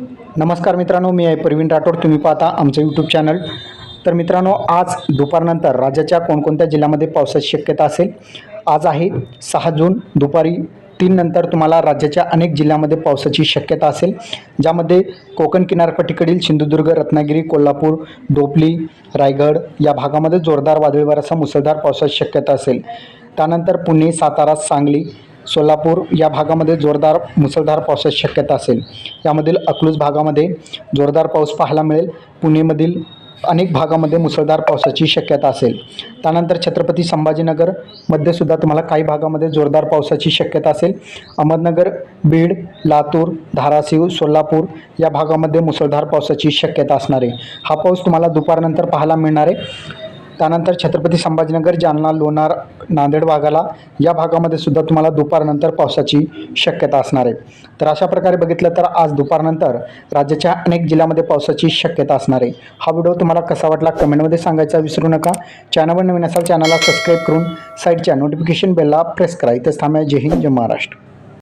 नमस्कार मित्रांनो मी आहे प्रवीण राठोड. तुम्ही पाहता आमचं यूट्यूब चॅनल तर मित्रांनो आज दुपारनंतर राज्याच्या कोणकोणत्या जिल्ह्यामध्ये पावसाची शक्यता असेल? आज आहे सहा जून दुपारी तीन नंतर तुम्हाला राज्याच्या अनेक जिल्ह्यामध्ये पावसाची शक्यता असेल. ज्यामध्ये कोकण किनारपट्टीकडील सिंधुदुर्ग रत्नागिरी कोल्हापूर डोपली रायगड या भागामध्ये जोरदार वादळीवर असा मुसळधार पावसाची शक्यता असेल. त्यानंतर पुणे सातारा सांगली सोलापूर या भागामध्ये जोरदार मुसळधार पावसाची शक्यता असेल. यामधील अकलूज भागामध्ये जोरदार पाऊस पाहायला मिळेल. पुणेमधील अनेक भागामध्ये मुसळधार पावसाची शक्यता असेल. त्यानंतर छत्रपती संभाजीनगरमध्ये सुद्धा तुम्हाला काही भागामध्ये जोरदार पावसाची शक्यता असेल. अहमदनगर बीड लातूर धाराशिव सोलापूर या भागामध्ये मुसळधार पावसाची शक्यता असणार आहे. हा पाऊस तुम्हाला दुपारनंतर पाहायला मिळणार आहे. त्यानंतर छत्रपती संभाजीनगर जालना लोणार नांदेड भागाला या भागामध्ये सुद्धा तुम्हाला दुपारनंतर पावसाची शक्यता असणार आहे. तर अशा प्रकारे बघितलं तर आज दुपारनंतर राज्याच्या अनेक जिल्ह्यामध्ये पावसाची शक्यता असणार आहे. हा व्हिडिओ तुम्हाला कसा वाटला कमेंटमध्ये सांगायचा विसरू नका. चॅनलवर नवीन असाल चॅनलला सबस्क्राईब करून साईडच्या नोटिफिकेशन बेलला प्रेस करा. इथंच थांबा जय हिंद जय महाराष्ट्र.